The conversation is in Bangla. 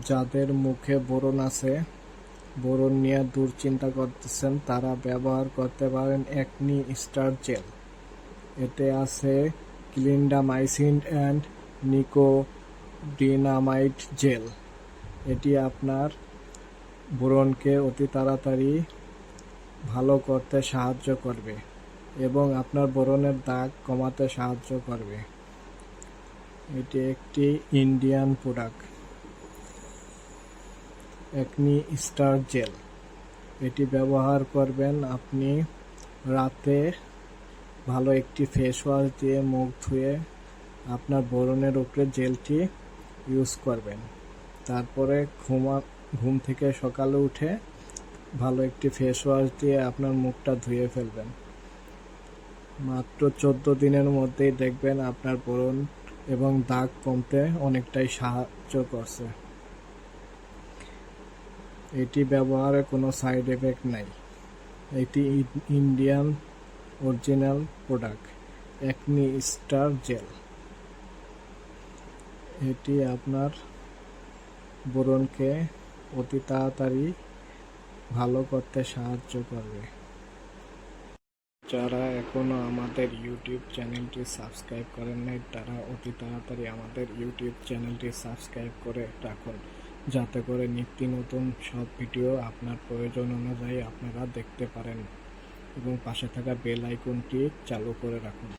যাদের মুখে ব্রণ আছে ব্রণ নিয়ে দুশ্চিন্তা করতেছেন, তারা ব্যবহার করতে পারেন একনি স্টার জেল। এতে আছে ক্লিন্ডামাইসিন অ্যান্ড নিকোডিনামাইড জেল। এটি আপনার ব্রণকে অতি তাড়াতাড়ি ভালো করতে সাহায্য করবে এবং আপনার ব্রণের দাগ কমাতে সাহায্য করবে। এটি একটি Indian product. Acne star gel এটি ব্যবহার করবেন আপনি রাতে ভালো একটি ফেস ওয়াশ দিয়ে মুখ ধুয়ে আপনার বরণের উপরে জেলটি ইউজ করবেন। তারপরে ঘুমা ঘুম থেকে সকালে উঠে ভালো একটি ফেস ওয়াশ দিয়ে আপনার মুখটা ধুয়ে ফেলবেন। মাত্র চোদ্দ দিনের মধ্যেই দেখবেন আপনার বরণ এবং দাগ কমতে অনেকটাই সাহায্য করছে। এটি ব্যবহারে কোনো সাইড এফেক্ট নাই। এটি Indian original product, acne star gel. এটি আপনার ব্রণকে অতি তাড়াতাড়ি ভালো করতে সাহায্য করবে। যারা এখনও আমাদের ইউটিউব চ্যানেলটি সাবস্ক্রাইব করেন নাই, তারা অতি তাড়াতাড়ি আমাদের ইউটিউব চ্যানেলটি সাবস্ক্রাইব করে রাখুন। যাতে করে নিত্য নতুন সব ভিডিও আপনার প্রয়োজন অনুযায়ী আপনারা দেখতে পারেন। এবং পাশে থাকা বেল আইকনটি চালু করে রাখুন।